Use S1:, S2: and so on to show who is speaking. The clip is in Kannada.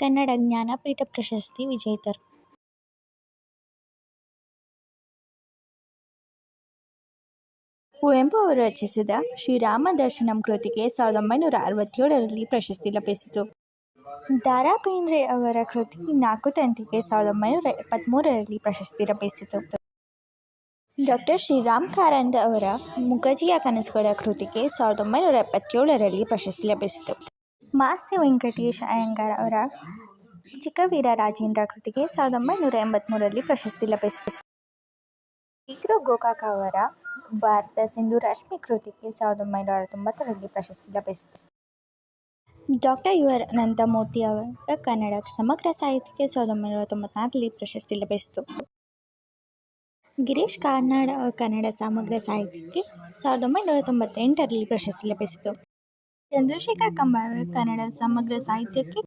S1: ಕನ್ನಡ ಜ್ಞಾನಪೀಠ ಪ್ರಶಸ್ತಿ ವಿಜೇತರು. ಕುವೆಂಪು ಅವರು ರಚಿಸಿದ ಶ್ರೀರಾಮ ದರ್ಶನಂ ಕೃತಿಗೆ ಸಾವಿರದ ಒಂಬೈನೂರ ಅರವತ್ತೇಳರಲ್ಲಿ ಪ್ರಶಸ್ತಿ ಲಭಿಸಿತು. ದಾರಾ ಬೇಂದ್ರೆ ಅವರ ಕೃತಿ ನಾಲ್ಕು ತಂತಿಗೆ ಸಾವಿರದ ಒಂಬೈನೂರ ಎಪ್ಪತ್ತ್ಮೂರರಲ್ಲಿ ಪ್ರಶಸ್ತಿ ಲಭಿಸಿತು. ಡಾಕ್ಟರ್ ಶ್ರೀರಾಮ್ ಕಾರಂತ್ ಅವರ ಮುಗಜಿಯ ಕನಸುಗಳ ಕೃತಿಗೆ ಸಾವಿರದ ಒಂಬೈನೂರ ಎಪ್ಪತ್ತೇಳರಲ್ಲಿ ಪ್ರಶಸ್ತಿ ಲಭಿಸಿತು. ಮಾಸ್ತಿ ವೆಂಕಟೇಶ ಅಯ್ಯಂಗಾರ್ ಅವರ ಚಿಕ್ಕವೀರ ರಾಜೇಂದ್ರ ಕೃತಿಗೆ ಸಾವಿರದ ಒಂಬೈನೂರ ಎಂಬತ್ತ್ಮೂರರಲ್ಲಿ ಪ್ರಶಸ್ತಿ ಲಭಿಸಿತು ಇಗ್ರೋ ಗೋಕಾಕ ಅವರ ಭಾರತ ಸಿಂಧು ರಶ್ಮಿ ಕೃತಿಗೆ ಸಾವಿರದ ಒಂಬೈನೂರ ತೊಂಬತ್ತರಲ್ಲಿ ಪ್ರಶಸ್ತಿ ಲಭಿಸಿತು ಡಾಕ್ಟರ್ ಯು ಆರ್ ಅನಂತಮೂರ್ತಿ ಅವರ ಕನ್ನಡ ಸಮಗ್ರ ಸಾಹಿತ್ಯಕ್ಕೆ ಸಾವಿರದ ಒಂಬೈನೂರ ತೊಂಬತ್ನಾಲ್ಕರಲ್ಲಿ ಪ್ರಶಸ್ತಿ ಲಭಿಸಿತು. ಗಿರೀಶ್ ಕಾರ್ನಾಡ್ ಕನ್ನಡ ಸಮಗ್ರ ಸಾಹಿತ್ಯಕ್ಕೆ ಸಾವಿರದ ಒಂಬೈನೂರ ತೊಂಬತ್ತೆಂಟರಲ್ಲಿ ಪ್ರಶಸ್ತಿ ಲಭಿಸಿತು. ಚಂದ್ರಶೇಖರ್ ಕಂಬಾರ ಕನ್ನಡ ಸಮಗ್ರ ಸಾಹಿತ್ಯಕ್ಕೆ